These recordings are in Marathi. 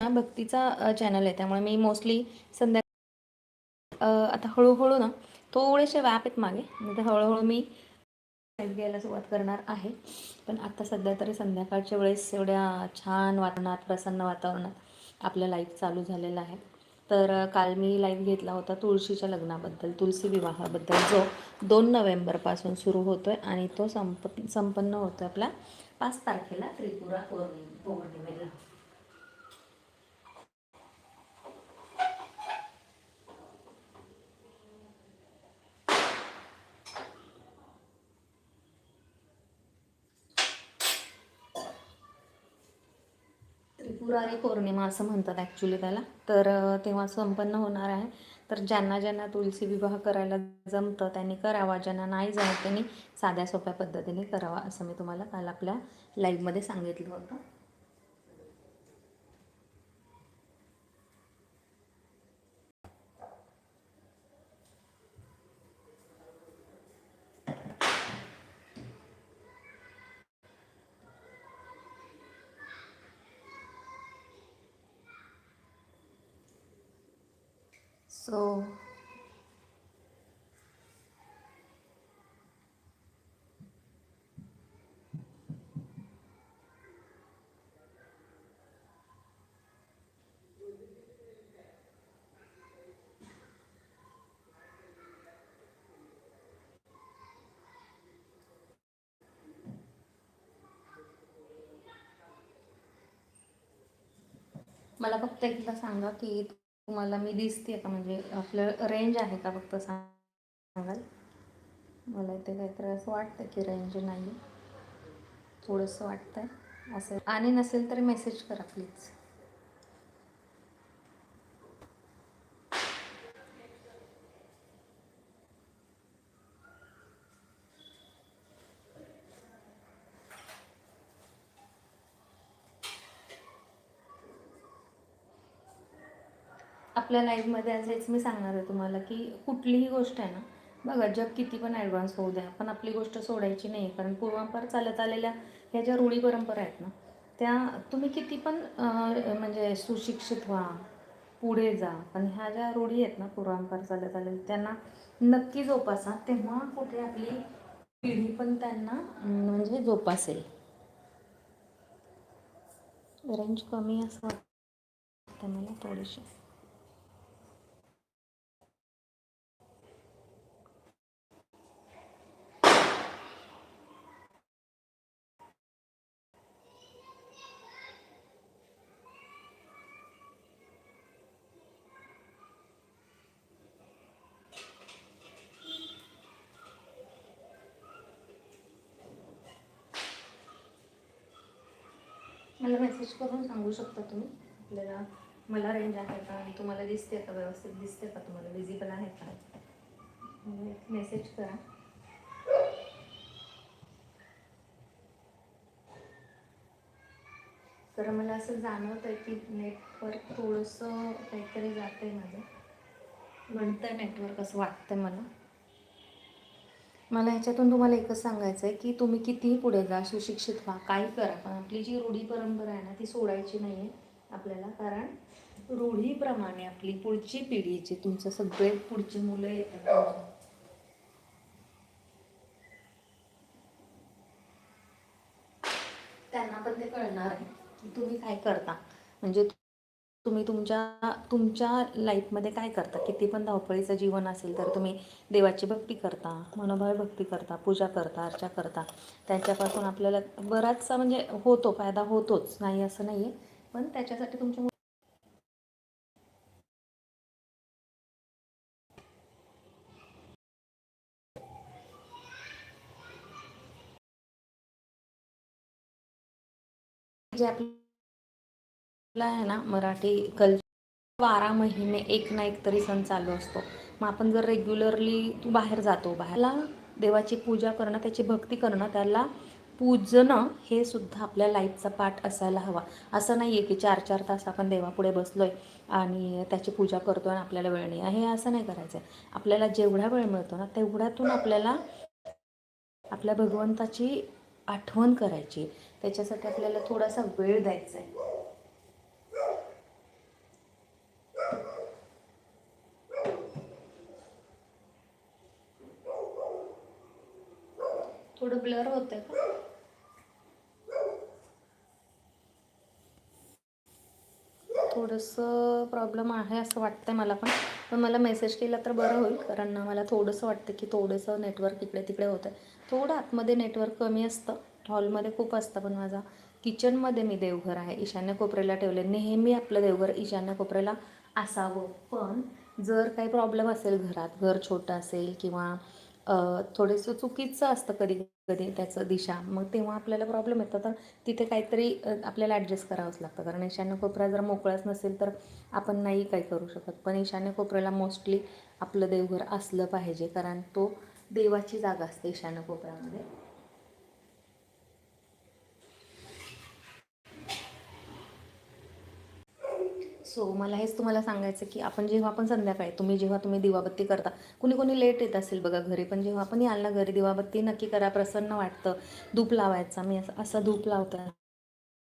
हा भक्तीचा चॅनल आहे. त्यामुळे मी मोस्टली संध्या आता हळूहळू ना थोडेसे व्याप आहेत मागे. तर हळूहळू मी लाईव्ह घ्यायला सुरुवात करणार आहे. पण आता सध्या तरी संध्याकाळच्या वेळेस एवढ्या छान वातावरणात प्रसन्न वातावरणात आपलं लाईव्ह चालू झालेलं आहे. तर काल मी लाईव्ह घेतला होता तुळशीच्या लग्नाबद्दल तुलसी विवाहाबद्दल जो दोन नोव्हेंबरपासून सुरू होतो आहे आणि तो संप संपन्न होतो आहे आपला पाच तारखेला त्रिपुरा पौर्णिमे पौर्णिमेला. त्रिपुरारी पौर्णिमा असं म्हणतात ॲक्च्युली त्याला. तर तेव्हा संपन्न होणार आहे. तर ज्यांना ज्यांना तुलसी विवाह करायला जमतं त्यांनी करावा. ज्यांना नाही जमत त्यांनी साध्या सोप्या पद्धतीने करावा असं मी तुम्हाला काल आपल्या लाईव्हमध्ये सांगितलं होतं. सो मला फक्त एकदा सांगा की तुम्हाला मी दिसते का? म्हणजे आपलं रेंज आहे का फक्त सांगाल? मला इथे काहीतरी असं वाटतं की रेंज नाही थोडंसं वाटतं आहे असं. आणि नसेल तर मेसेज करा प्लीज आपल्या लाईफमध्ये असेच मी सांगणार आहे तुम्हाला की कुठलीही गोष्ट आहे ना बघा जग किती पण ॲडव्हान्स होऊ द्या पण आपली गोष्ट सोडायची नाही कारण पूर्वापार चालत आलेल्या ह्या ज्या रूढी परंपरा आहेत ना त्या तुम्ही किती पण म्हणजे सुशिक्षित व्हा पुढे जा पण ह्या ज्या रूढी आहेत ना पूर्वांपार चालत आलेल्या त्यांना नक्की जोपासा. तेव्हा कुठे आपली पिढी पण त्यांना म्हणजे जोपासेल. रेंज कमी असं वाटतं मला थोडीशी मला मेसेज करून सांगू शकता तुम्ही? आपल्याला मला रेंज आहे का? आणि तुम्हाला दिसते का? व्यवस्थित दिसते का? तुम्हाला विजिबल आहे का? मेसेज करा. तर मला असं जाणवत आहे की नेटवर्क थोडंसं काहीतरी जात आहे माझं. म्हणतं नेटवर्क असं वाटतं मला. मला ह्याच्यातून तुम्हाला एकच सांगायचं आहे की तुम्ही कितीही पुढे जा सुशिक्षित व्हा काही करा पण आपली जी रूढी परंपरा आहे ना ती सोडायची नाही आहे आपल्याला. कारण रूढीप्रमाणे आपली पुढची पिढी जी तुमचं सगळे पुढची मुलं येतात. त्यांना पण ते कळणार आहे की तुम्ही काय करता. म्हणजे तुम्ही तुमच्या तुमच्या लाईफमध्ये काय करता? किती पण धावपळीचं जीवन असेल तर तुम्ही देवाची भक्ती करता मनोभाव भक्ती करता पूजा करता अर्चा करता. त्याच्यापासून आपल्याला बराचसा म्हणजे होतो फायदा होतोच. नाही असं नाही आहे पण त्याच्यासाठी तुमच्या जे आपला आहे ना मराठी कल्चर बारा महिने एक ना एक तरी सण चालू असतो. मग आपण जर रेग्युलरली तू बाहेर जातो बाहेरला देवाची पूजा करणं त्याची भक्ती करणं त्याला पूजणं हे सुद्धा आपल्या लाईफचा पाठ असायला हवा. असं नाही आहे की चार चार तास आपण देवापुढे बसलो आहे आणि त्याची पूजा करतो आणि आपल्याला वेळ नाही. हे असं नाही करायचं आहे आपल्याला जेवढा वेळ मिळतो ना तेवढ्यातून आपल्याला आपल्या भगवंताची आठवण करायची. त्याच्यासाठी आपल्याला थोडासा वेळ द्यायचा आहे थोडं ब्लर होतंय का थोडंसं प्रॉब्लेम आहे असं वाटतंय मला पण. पण मला मेसेज केला तर बरं होईल कारण मला थोडंसं वाटतं की थोडंसं नेटवर्क इकडे तिकडे होतं आहे थोडं आतमध्ये नेटवर्क कमी असतं. हॉलमध्ये खूप असतं पण माझा. किचनमध्ये मी देवघर आहे. ईशान्य कोपऱ्याला ठेवले नेहमी आपलं देवघर ईशान्य कोपऱ्याला असावं. पण जर काही प्रॉब्लेम असेल घरात घर छोटं असेल किंवा थोडंसं चुकीचं असतं कधी कधी त्याचं दिशा. मग तेव्हा आपल्याला प्रॉब्लेम येतो. तर तिथे काहीतरी आपल्याला ॲडजस्ट करावंच लागतं. कारण ईशान्य कोपरा जर मोकळाच नसेल तर आपण नाही काही करू शकत. पण ईशान्य कोपऱ्याला मोस्टली आपलं देवघर असलं पाहिजे. कारण तो देवाची जागा असते ईशान्य कोपऱ्यामध्ये. सो मला हेच तुम्हाला सांगायचं की आपण जेव्हा आपण संध्याकाळी तुम्ही जेव्हा तुम्ही दिवाबत्ती करता कुणी कोणी लेट येत असेल बघा घरी पण जेव्हा आपण याल ना घरी दिवाबत्ती नक्की करा प्रसन्न वाटतं. धूप लावायचा मी असं असा धूप लावते.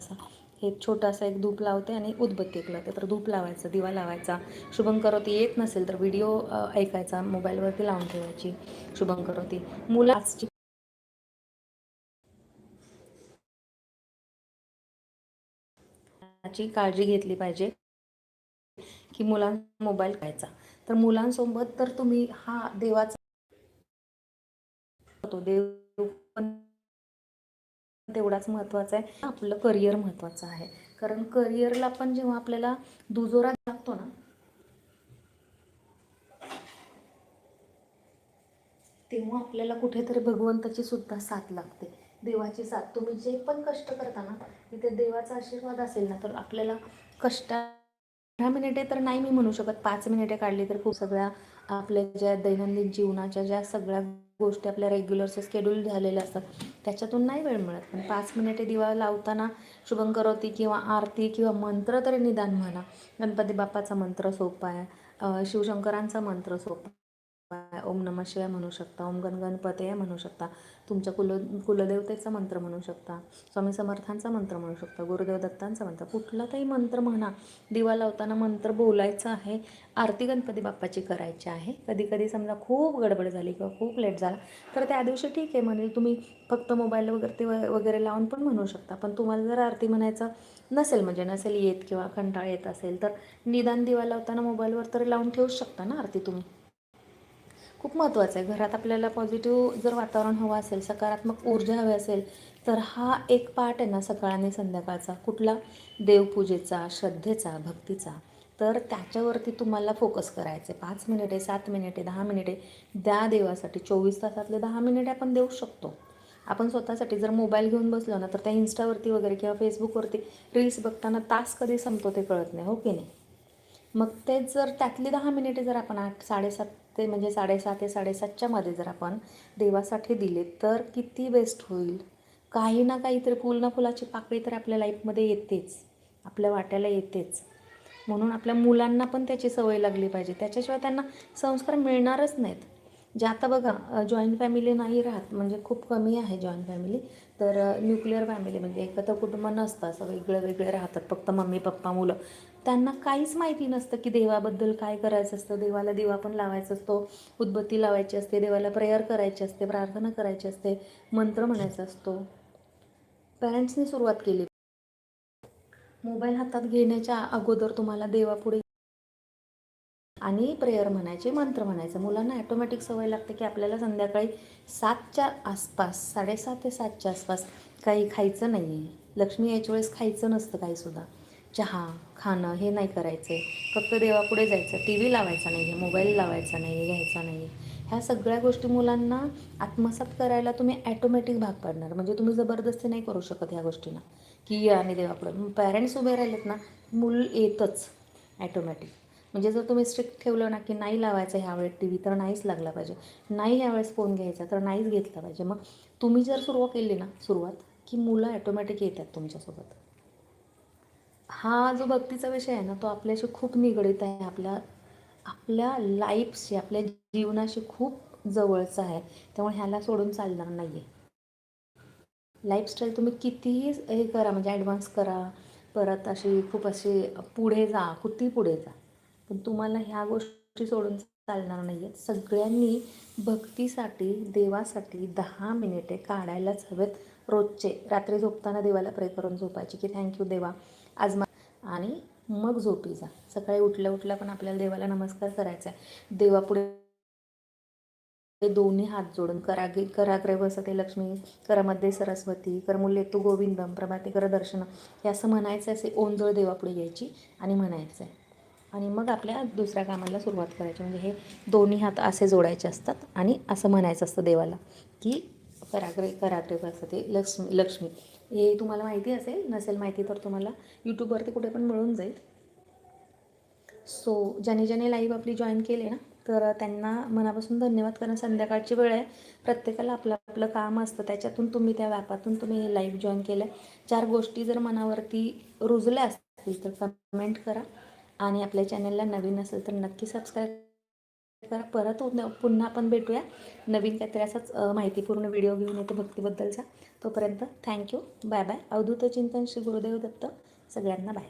असा हे छोटा असा एक धूप लावते आणि उदबत्ती एक लावते. तर धूप लावायचं दिवा लावायचा. शुभम करोती येत नसेल तर व्हिडिओ ऐकायचा मोबाईलवरती लावून ठेवायची. शुभम करोती. मुलाची काळजी घेतली पाहिजे. की मुलांना मोबाईल खायचा तर मुलांसोबत तर तुम्ही हा देवाचा तो देव पण तेवढाच महत्त्वाचा आहे. आपलं करिअर महत्त्वाचं आहे. कारण करिअरला पण जेव्हा आपल्याला दुजोरा लागतो ना तेव्हा आपल्याला कुठेतरी भगवंताची सुद्धा साथ लागते. देवाची साथ. तुम्ही जे पण कष्ट करता ना तिथे देवाचा आशीर्वाद असेल ना तर आपल्याला कष्टा दहा मिनिटे तर नाही मी म्हणू शकत. पाच मिनिटे काढली तर खूप सगळ्या आपल्या ज्या दैनंदिन जीवनाच्या ज्या सगळ्या गोष्टी आपल्या रेग्युलरचे स्केड्यूल झालेल्या असतात त्याच्यातून नाही वेळ मिळत. पण पाच मिनिटे दिवा लावताना शुभंकर होती किंवा आरती किंवा मंत्र तरी निदान म्हणा. गणपती बाप्पाचा मंत्र सोपा आहे. शिवशंकरांचा मंत्र सोपा ओम नम शिवाय म्हणू शकता ओम गण गणपतय म्हणू शकता तुमच्या कुल कुलदेवतेचा मंत्र म्हणू शकता स्वामी समर्थांचा मंत्र म्हणू शकता गुरुदेव दत्तांचा मंत्र कुठला तरी मंत्र म्हणा दिवा लावताना मंत्र बोलायचा आहे आरती गणपती बाप्पाची करायची आहे कधी कधी समजा खूप गडबड झाली किंवा खूप लेट झाला तर त्या दिवशी ठीक आहे म्हणजे तुम्ही फक्त मोबाईल वगैरे ते वगैरे लावून पण म्हणू शकता पण तुम्हाला जर आरती म्हणायचं नसेल म्हणजे नसेल येत किंवा कंटाळ येत असेल तर निदान दिवा लावताना मोबाईलवर तरी लावून ठेवू शकता ना आरती तुम्ही? खूप महत्त्वाचं आहे. घरात आपल्याला पॉझिटिव्ह जर वातावरण हवं असेल सकारात्मक ऊर्जा हवी असेल तर हा एक पार्ट आहे ना सकाळ आणि संध्याकाळचा. कुठला? देवपूजेचा श्रद्धेचा भक्तीचा. तर त्याच्यावरती तुम्हाला फोकस करायचं आहे पाच मिनिटे सात मिनिटे दहा मिनिटे द्या देवासाठी चोवीस तासातले दहा मिनिटे आपण देऊ शकतो. आपण स्वतःसाठी जर मोबाईल घेऊन बसलो ना तर त्या इन्स्टावरती वगैरे किंवा फेसबुकवरती रील्स बघताना तास कधी संपतो ते कळत नाही हो की नाही? मग तेच जर त्यातली दहा मिनिटे जर आपण आठ साडेसात ते म्हणजे साडेसात ते साडेसातच्या मध्ये जर आपण देवासाठी दिले तर किती बेस्ट होईल? काही ना काहीतरी फुल ना फुलाची पाकळी तर आपल्या लाईफमध्ये येतेच. आपल्या वाट्याला येतेच. म्हणून आपल्या मुलांना पण त्याची सवय लागली पाहिजे. त्याच्याशिवाय त्यांना संस्कार मिळणारच नाहीत. जे आता बघा जॉईंट फॅमिली नाही राहत म्हणजे खूप कमी आहे जॉईंट फॅमिली तर न्यूक्लिअर फॅमिली म्हणजे एकत्र कुटुंब नसतं असं वेगळं वेगळे राहतात फक्त मम्मी पप्पा मुलं. त्यांना काहीच माहिती नसतं की देवाबद्दल काय करायचं असतं. देवाला दिवा पण लावायचा असतो उदबत्ती लावायची असते देवाला प्रेयर करायची असते प्रार्थना करायची असते मंत्र म्हणायचा असतो. पॅरेंट्सनी सुरुवात केली. मोबाईल हातात घेण्याच्या अगोदर तुम्हाला देवापुढे आणि प्रेयर म्हणायचे मंत्र म्हणायचं. मुलांना ॲटोमॅटिक सवय लागते की आपल्याला संध्याकाळी सातच्या आसपास साडेसात ते सातच्या आसपास काही खायचं नाही आहे लक्ष्मी यायच्या वेळेस खायचं नसतं काहीसुद्धा चहा खाणं हे नाही करायचं. आहे फक्त देवापुढे जायचं. टी व्ही लावायचा नाही आहे मोबाईल लावायचा नाही आहे घ्यायचा नाही आहे ह्या सगळ्या गोष्टी मुलांना आत्मसात करायला तुम्ही ॲटोमॅटिक भाग पाडणार. म्हणजे तुम्ही जबरदस्ती नाही करू शकत ह्या गोष्टींना. की आणि देवापुढे. पॅरेंट्स उभे राहिलेत ना मूल येतच ॲटोमॅटिक म्हणजे जर तुम्ही स्ट्रिक्ट ठेवलं ना की नाही लावायचं ह्यावेळेस टी व्ही तर नाहीच लागला पाहिजे. नाही ह्यावेळेस फोन घ्यायचा तर नाहीच घेतला पाहिजे. मग तुम्ही जर सुरुवात केली ना सुरुवात की मुलं ॲटोमॅटिक येतात तुमच्यासोबत. हा जो भक्तीचा विषय आहे ना तो आपल्याशी खूप निगडीत आहे. आपल्या आपल्या लाईफशी आपल्या जीवनाशी खूप जवळचा आहे. त्यामुळे ह्याला सोडून चालणार नाही आहे लाईफस्टाईल तुम्ही कितीही हे करा म्हणजे ॲडव्हान्स करा. परत अशी खूप अशी पुढे जा किती पुढे जा. पण तुम्हाला ह्या गोष्टी सोडून चालणार नाही आहेत सगळ्यांनी भक्तीसाठी देवासाठी दहा मिनिटे काढायलाच हवेत रोजचे. रात्री झोपताना देवाला प्रे करून झोपायची की थँक्यू देवा. आज मा आणि मग झोपी जा. सकाळी उठल्या उठल्या पण आपल्याला देवाला नमस्कार करायचा आहे. देवापुढे दोन्ही हात जोडून करागे कराग्रे बसते लक्ष्मी करमध्ये सरस्वती करमुल्ये तू गोविंदम प्रभाते कर दर्शन. हे असं म्हणायचं असे ओंजळ देवापुढे यायची आणि म्हणायचं आहे. आणि मग आपल्या दुसऱ्या कामाला सुरुवात करायची. म्हणजे हे दोन्ही हात असे जोडायचे असतात आणि असं म्हणायचं असतं देवाला की कराग्रे कराग्रे ते लक्ष्मी लक्ष्मी. हे तुम्हाला माहिती असेल नसेल माहिती तर तुम्हाला यूट्यूबवरती कुठे पण मिळून जाईल. सो ज्याने ज्याने लाईव्ह आपली जॉईन केले ना तर त्यांना मनापासून धन्यवाद कारण संध्याकाळची वेळ आहे. प्रत्येकाला आपलं आपलं काम असतं. त्याच्यातून तुम्ही त्या व्यापातून तुम्ही हे लाईव्ह जॉईन केलं. चार गोष्टी जर मनावरती रुजल्या असतील तर कमेंट करा. आणि आपल्या चॅनलला नवीन असेल तर नक्की सबस्क्राईब करा. परत पुन्हा आपण भेटूया. नवीन काहीतरी असाच माहितीपूर्ण व्हिडिओ घेऊन येतो भक्तीबद्दलचा. तोपर्यंत थँक्यू बाय बाय अवधूत चिंतन श्री गुरुदेव दत्त. सगळ्यांना बाय